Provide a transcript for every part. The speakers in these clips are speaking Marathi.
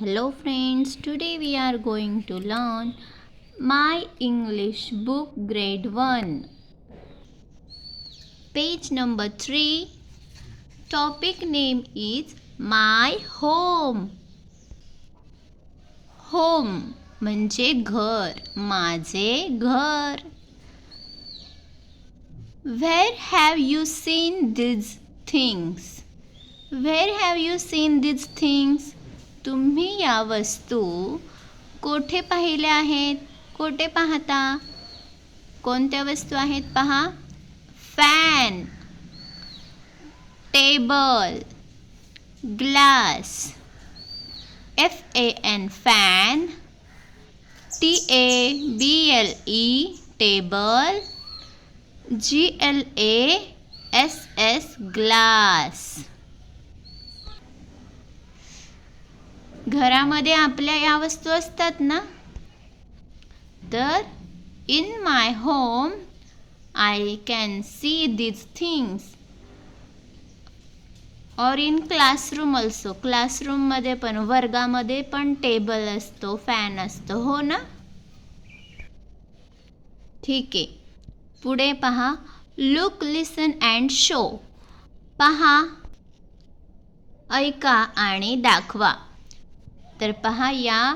Hello friends, today we are going to learn My English book grade 1. Page number 3. Topic name is My Home. Home म्हणजे घर माझे घर Where have you seen these things? Where have you seen these things? तुम्ही या वस्तू कोठे पाहिल्या आहेत? कोठे पाहता? कोणत्या वस्तू आहेत पहा? Fan, table, glass F A N fan T A B L E table G L A S S glass. घरामध्ये आपल्या या वस्तू असतात ना? तर in my home I can see these things और इन क्लासरूम ऑल्सो क्लासरूममध्ये पण वर्गामध्ये पण टेबल असतो फॅन असतो हो ना? ठीक आहे. पुढे पहा. लुक लिसन अँड शो पहा. ऐका आणि दाखवा. तर पहा या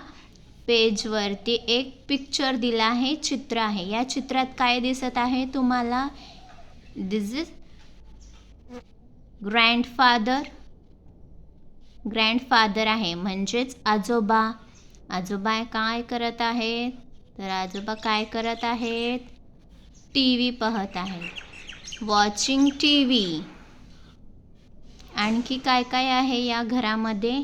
पेजवरती एक पिक्चर दिला आहे चित्र आहे. या चित्रात काय दिसत आहे तुम्हाला? दिस इज ग्रँडफादर ग्रँडफादर आहे म्हणजेच आजोबा. आजोबा काय करत आहेत? तर आजोबा काय करत आहेत? टी व्ही पाहत आहेत. वॉचिंग टी व्ही आणखी काय काय आहे या घरामध्ये?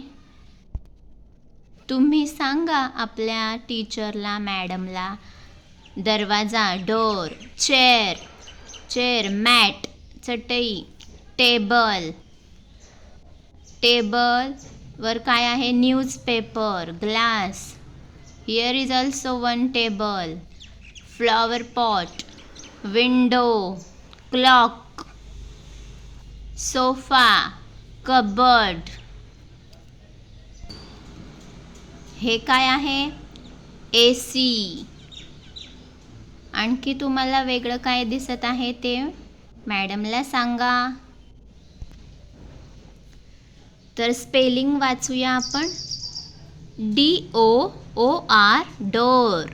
तुम्ही सांगा आपल्या टीचरला मॅडमला. दरवाजा डोर चेअर चेअर मॅट चटई टेबल. टेबल वर काय आहे? Newspaper glass. Here is also one table flower pot window clock sofa cupboard हे काय आहे? ए सी आणखी तुम्हाला वेगळं काय दिसत आहे ते मॅडमला सांगा. तर स्पेलिंग वाचूया आपण. D O O R door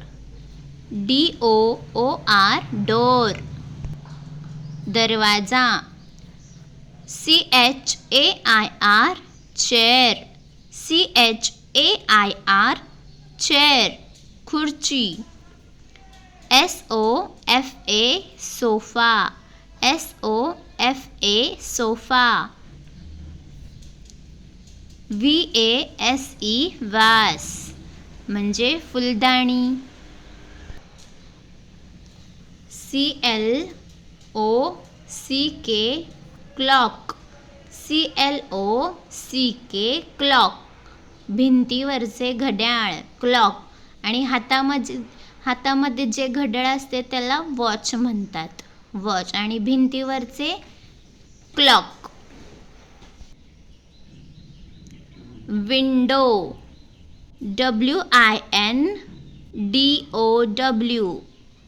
D O O R door दरवाजा. C H A I R chair C H A I R chair खुर्ची S O F A sofa S O F A sofa V A S E vase म्हणजे फुलदाणी. C L O C K clock C L O C K clock भिंतीवरचे घड्याळ क्लॉक आणि हातामध्ये हातामध्ये जे घड्याळ असते त्याला वॉच म्हणतात. वॉच आणि भिंतीवरचे clock. Window. W I N D O W.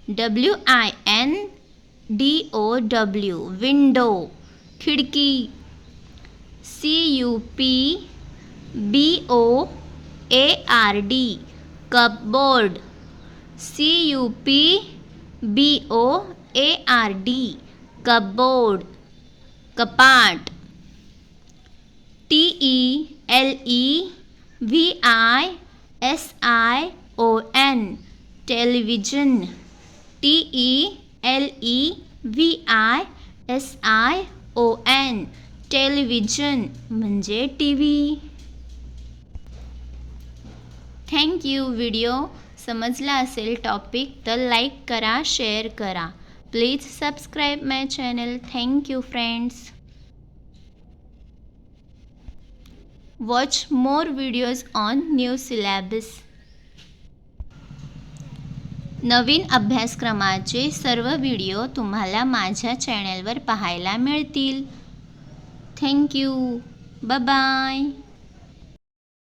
W I N D O W. Window. खिडकी. C U P B O A R D cupboard C U P B O A R D cupboard कपाट T E L E V I S I O N television T E L E V I S I O N television म्हणजे T V thank you video समजला असेल टॉपिक तर लाईक करा शेअर करा. Please subscribe my channel. Thank you friends. Watch more videos on new syllabus. नवीन अभ्यासक्रमाचे सर्व व्हिडिओ तुम्हाला माझ्या चॅनलवर पाहायला मिळतील. Thank you bye.